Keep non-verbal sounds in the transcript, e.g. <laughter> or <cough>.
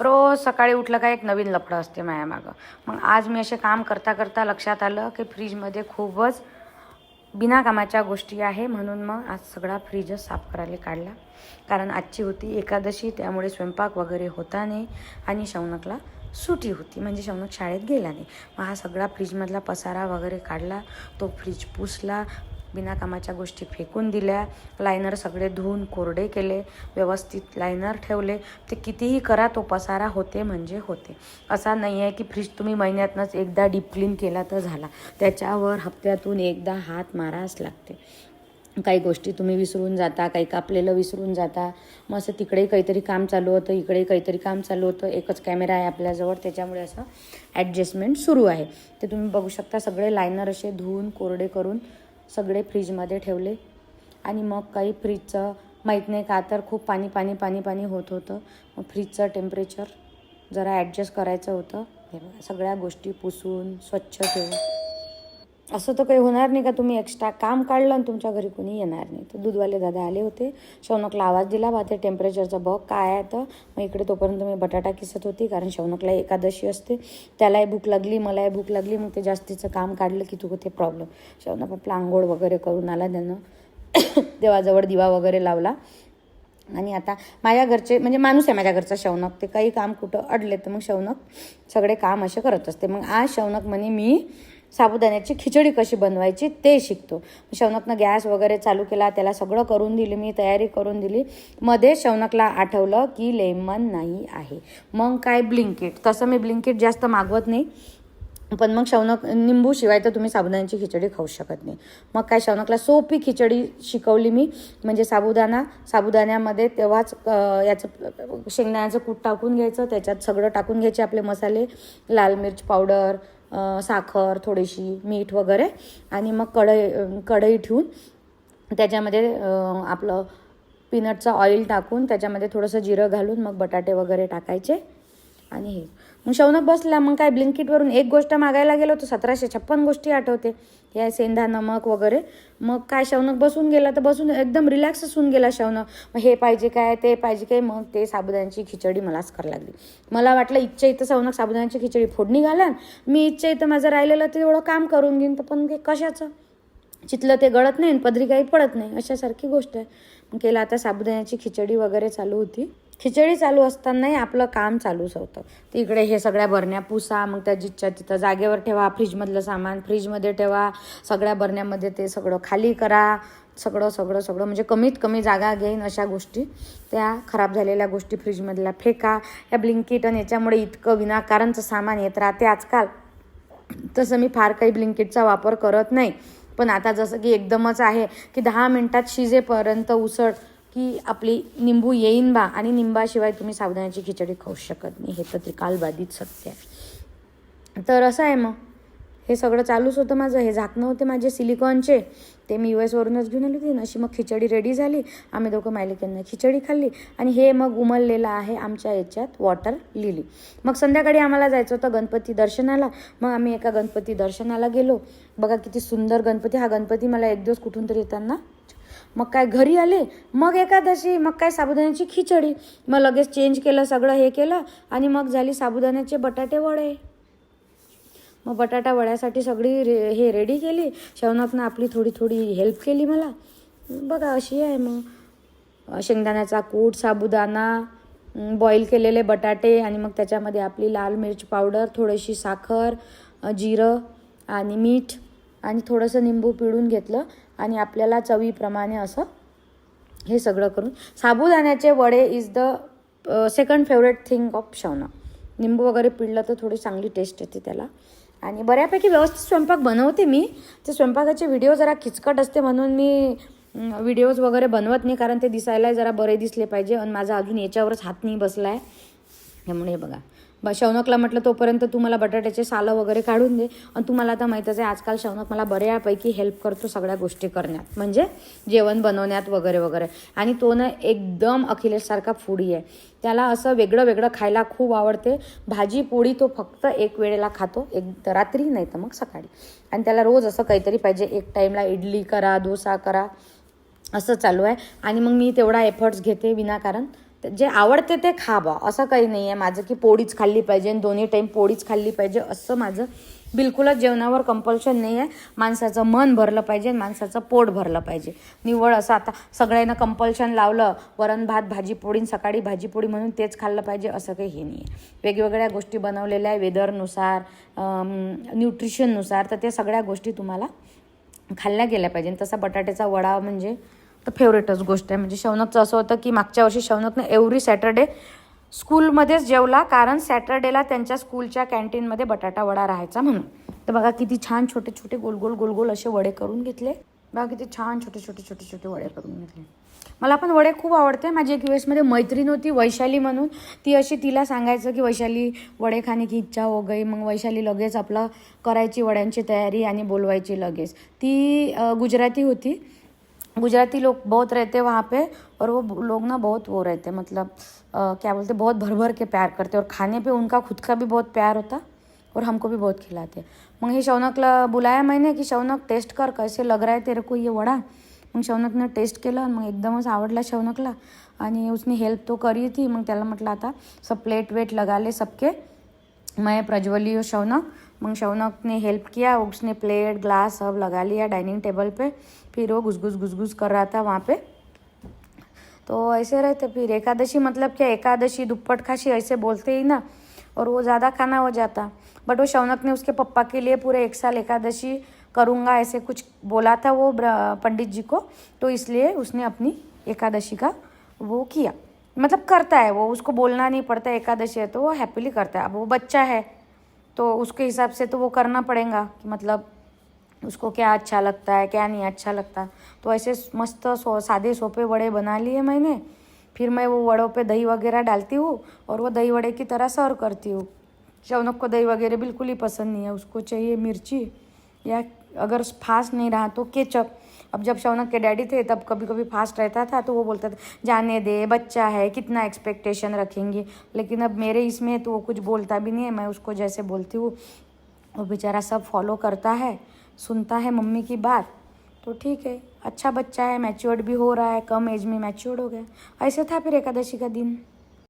रोज सकाळी उठलं का एक नवीन लफडं असते मायामागं. मग आज मी असे काम करता करता लक्षात आलं की फ्रीजमध्ये खूपच बिनाकामाच्या गोष्टी आहे म्हणून मग आज सगळा फ्रीजच साफ करायला काढला. कारण आजची होती एकादशी त्यामुळे स्वयंपाक वगैरे होता नाही आणि शौनकला सुटी होती. म्हणजे शौनक शाळेत गेला नाही. मग हा सगळा फ्रीजमधला पसारा वगैरे काढला तो फ्रीज पुसला बिनाकामाच्या गोष्टी फेकून दिल्या. लायनर सगळे धुवून कोरडे केले. व्यवस्थित लायनर ठेवले. ते कितीही करा तो पसारा होते म्हणजे होते. असा नाही आहे की फ्रीज तुम्ही महिन्यातनंच एकदा डीप क्लीन केला तर झाला. त्याच्यावर हप्त्यातून एकदा हात माराच लागते. काही गोष्टी तुम्ही विसरून जाता काही कापलेलं विसरून जाता. मग असं तिकडे काहीतरी काम चालू होतं इकडेही काहीतरी काम चालू होतं. एकच कॅमेरा आहे आपल्याजवळ. त्याच्यामुळे असं ॲडजस्टमेंट सुरू आहे. ते तुम्ही बघू शकता. सगळे लायनर असे धुवून कोरडे करून सगळे फ्रीजमध्ये ठेवले. आणि मग काही फ्रीजचं माहीत नाही का तर खूप पाणी पाणी पाणी पाणी होत होतं. मग फ्रीजचं टेम्परेचर जरा ॲडजस्ट करायचं होतं. सगळ्या गोष्टी पुसून स्वच्छ ठेवून. असं तर काही होणार नाही का? तुम्ही एक्स्ट्रा काम काढलं आणि तुमच्या घरी कोणी येणार नाही. तर दूधवाले दादा आले होते. शौनकला आवाज दिला बा ते टेम्परेचरचा बघ काय आहे तर. मग इकडे तोपर्यंत मी बटाटा किसत होती कारण शौनकला एकादशी असते. त्यालाही भूक लागली मलाही भूक लागली. मग ते जास्तीचं काम काढलं की तू ते प्रॉब्लेम शौनक आपला आंघोळ वगैरे करून आला त्यानं. <coughs> देवाजवळ दिवा वगैरे लावला. आणि आता माझ्या घरचे म्हणजे माणूस आहे माझ्या घरचा शौनक ते काही काम कुठं अडले तर मग शौनक सगळे काम असे करत असते. मग आज शौनक म्हणे मी साबुदाण्याची खिचडी कशी बनवायची ते शिकतो. शौनकनं गॅस वगैरे चालू केला त्याला सगळं करून दिली मी तयारी करून दिली. मध्ये शौनकला आठवलं की लेमन नाही आहे. मग काय ब्लिंकिट? तसं मी ब्लिंकिट जास्त मागवत नाही. पण मग शौनक निंबू शिवाय तर तुम्ही साबुदाण्याची खिचडी खाऊ शकत नाही. मग काय शौनकला सोपी खिचडी शिकवली मी. म्हणजे साबुदाणा साबुदाण्यामध्ये तेव्हाच याचं शेंगदाण्याचं कूट टाकून घ्यायचं त्याच्यात सगळं टाकून घ्यायचे आपले मसाले. लाल मिरच पावडर साखर थोडीशी मीठ वगैरे आणि मग कढई कढई ठेवून त्याच्यामध्ये आपलं पीनटचं ऑइल टाकून त्याच्यामध्ये थोडंसं जिरं घालून मग बटाटे वगैरे टाकायचे. आणि हे मग शौनक बसला मग काय ब्लिंकिटवरून एक गोष्ट मागायला गेलो तर सतराशे छप्पन गोष्टी आठवते. या सेंधा नमक वगैरे. मग काय शौनक बसून गेला तर बसून एकदम रिलॅक्सच होऊन गेला शौनक. मग हे पाहिजे काय ते पाहिजे काय मग ते साबुदाण्याची खिचडी मलाच करायला लागली. मला वाटलं इच्छा इथं शौनक साबुदाण्याची खिचडी फोडणी घालन. मी इच्छा इथं माझं राहिलेलं ते एवढं काम करून घेईन तर पण कशाचं? चितलं ते गळत नाही आणि पदरी काही पडत नाही अशासारखी गोष्ट आहे. मग केलं आता साबुदाण्याची खिचडी वगैरे चालू होती. खिचडी चालू असतानाही आपलं काम चालूच होतं. तिकडे हे सगळ्या बरण्या पुसा मग त्या जिथच्या तिथं जागेवर ठेवा फ्रीजमधलं सामान फ्रीजमध्ये ठेवा सगळ्या बरण्यामध्ये ते सगळं खाली करा सगळं सगळं सगळं. म्हणजे कमीत कमी जागा घेईन अशा गोष्टी. त्या खराब झालेल्या गोष्टी फ्रीजमधल्या फेका. या ब्लिंकिट आणि याच्यामुळे इतकं विनाकारणचं सामान येत राहते आजकाल. तसं मी फार काही ब्लिंकिटचा वापर करत नाही. पण आता जसं की एकदमच आहे की दहा मिनटात शिजेपर्यंत उसळ की आपली निंबू येईन बा आणि निंबाशिवाय तुम्ही साबुदाण्याची खिचडी खाऊ शकत नाही. हे तर त्रिकालबाधित सत्य आहे. तर असं आहे मग. हे सगळं चालूच होतं माझं. हे झाकणं होते माझे सिलिकॉनचे. ते मी यू एसवरूनच घेऊन आली होती. अशी मग खिचडी रेडी झाली. आम्ही दोघं मालिकांना खिचडी खाल्ली. आणि हे मग उमललेलं आहे आमच्या याच्यात वॉटर लिली मग संध्याकाळी आम्हाला जायचं होतं गणपती दर्शनाला. मग आम्ही एका गणपती दर्शनाला गेलो. बघा किती सुंदर गणपती. हा गणपती मला एक दिवस कुठून तरी येताना मग काय घरी आले? मग एकादशी मग काय साबुदाण्याची खिचडी? मग लगेच चेंज केलं सगळं हे केलं आणि मग झाली साबुदाण्याचे बटाटे वडे. मग बटाटा वड्यासाठी सगळी रे हे रेडी केली. शौनकनं आपली थोडी थोडी हेल्प केली मला. बघा अशी आहे मग. शेंगदाण्याचा कूट साबुदाणा बॉईल केलेले बटाटे आणि मग त्याच्यामध्ये आपली लाल मिरची पावडर थोडीशी साखर जिरं आणि मीठ आणि थोडंसं निंबू पिळून घेतलं. आणि आपल्याला चवीप्रमाणे असं हे सगळं करून. साबुदाण्याचे वडे is the second favourite thing of शवना निंबू वगैरे पिळलं तर थोडी चांगली टेस्ट येते त्याला. आणि बऱ्यापैकी व्यवस्थित स्वयंपाक बनवते मी. ते स्वयंपाकाचे व्हिडिओ जरा खिचकट असते म्हणून मी व्हिडिओज वगैरे बनवत नाही कारण ते दिसायला जरा बरे दिसले पाहिजे. आणि माझा अजून याच्यावरच हात नाही बसला आहे त्यामुळे बघा. शौनकला म्हटलं तोपर्यंत तू मला बटाट्याचे सालं वगैरे काढून दे. आणि तुम्हाला आता माहीतच आहे आजकाल शौनक मला बऱ्यापैकी हेल्प करतो सगळ्या गोष्टी करण्यात. म्हणजे जेवण बनवण्यात वगैरे वगैरे. आणि तो ना एकदम अखिलेशसारखा फूडी आहे. त्याला असं वेगळं वेगळं खायला खूप आवडते. भाजी पोळी तो फक्त एक वेळेला खातो. एक रात्री नाही तर मग सकाळी. आणि त्याला रोज असं काहीतरी पाहिजे. एक टाईमला इडली करा डोसा करा. असं चालू आहे. आणि मग मी तेवढा एफर्ट्स घेते विनाकारण. जे आवडते ते खा बा असं काही नाही आहे माझं की पोळीच खाल्ली पाहिजे आणि दोन्ही टाईम पोळीच खाल्ली पाहिजे असं माझं बिलकुलच जेवणावर कंपल्शन नाही आहे माणसाचं मन भरलं पाहिजे आणि माणसाचं पोट भरलं पाहिजे. निवळ असं आता सगळ्यांना कंपल्शन लावलं वरण भात भाजी पोळी सकाळी भाजी पोळी म्हणून तेच खाल्लं पाहिजे असं काही हे नाही आहे वेगवेगळ्या गोष्टी बनवलेल्या आहे वेदरनुसार न्यूट्रिशननुसार तर त्या सगळ्या गोष्टी तुम्हाला खाल्ल्या गेल्या पाहिजे तसा बटाट्याचा वडा म्हणजे तर फेवरेटच गोष्ट आहे. म्हणजे शौनकचं असं होतं की मागच्या वर्षी शौनकनं एव्हरी सॅटर्डे स्कूलमध्येच जेवला कारण सॅटर्डेला त्यांच्या स्कूलच्या कॅन्टीनमध्ये बटाटा वडा राहायचा म्हणून. तर बघा किती छान छोटे छोटे गोलगोल गोलगोल असे वडे करून घेतले. बघा किती छान छोटे छोटे छोटे छोटे वडे करून घेतले. मला पण वडे खूप आवडते. माझी एक वेळेसमध्ये मैत्रीण होती वैशाली म्हणून. ती अशी तिला सांगायचं की वैशाली वडे खाणे की इच्छा हो गई. मग वैशाली लगेच आपलं करायची वड्यांची तयारी आणि बोलवायची लगेच. ती गुजराती होती. गुजराती लोग बहुत रहते हैं वहाँ पे और वो लोग ना बहुत वो रहते हैं मतलब आ, क्या बोलते हैं बहुत भर भर के प्यार करते हैं और खाने पे उनका खुद का भी बहुत प्यार होता और हमको भी बहुत खिलाते मग हे शौनकला बुलाया मैंने की शौनक टेस्ट कर कैसे लग रहा है तेरे को ये वडा? मग शौनकनं टेस्ट केलं मग एकदमच आवडला शौनकला आणि उसने हेल्प तो करी थी मग त्याला म्हटलं आता सब प्लेट वेट लगा ले सबके मैं प्रज्वली शौनक मग शौनक ने हेल्प किया उसने प्लेट ग्लास सब लगा लिया डाइनिंग टेबल पे फिर वो घुसघुस घुसघुस कर रहा था वहाँ पे। तो ऐसे रहते फिर एकादशी मतलब क्या एकादशी दुप्पट खाशी ऐसे बोलते ही ना और वो ज़्यादा खाना हो जाता। बट वो शौनक ने उसके पप्पा के लिए पूरे एक साल एकादशी करूँगा ऐसे कुछ बोला था वो ब्र- पंडित जी को तो इसलिए उसने अपनी एकादशी का वो किया। मतलब करता है वो उसको बोलना नहीं पड़ता एकादशी है तो वो हैप्पीली करता है। अब वो बच्चा है तो उसके हिसाब से तो वो करना पड़ेगा कि मतलब उसको क्या अच्छा लगता है क्या नहीं अच्छा लगता। तो ऐसे मस्त सो सादे सोपे वड़े बना लिए मैंने। फिर मैं वो वड़ों पे दही वगैरह डालती हूँ और वो दही वड़े की तरह सर्व करती हूँ। शौनक को दही वगैरह बिल्कुल ही पसंद नहीं है उसको चाहिए मिर्ची या अगर फास्ट नहीं रहा तो केचप अब जब शौनक के डैडी थे, तब कभी कभी फास्ट रहता था तो वो बोलता था, जाने दे, बच्चा है, कितना एक्सपेक्टेशन रखेंगे? लेकिन अब मेरे इसमें तो वो कुछ बोलता भी नहीं है, मैं उसको जैसे बोलती हूँ, वो बेचारा सब फॉलो करता है, सुनता है मम्मी की बात तो ठीक है अच्छा बच्चा है मैच्योर्ड भी हो रहा है, कम एज में मैच्योर्ड हो गया। ऐसे था फिर एकादशी का दिन।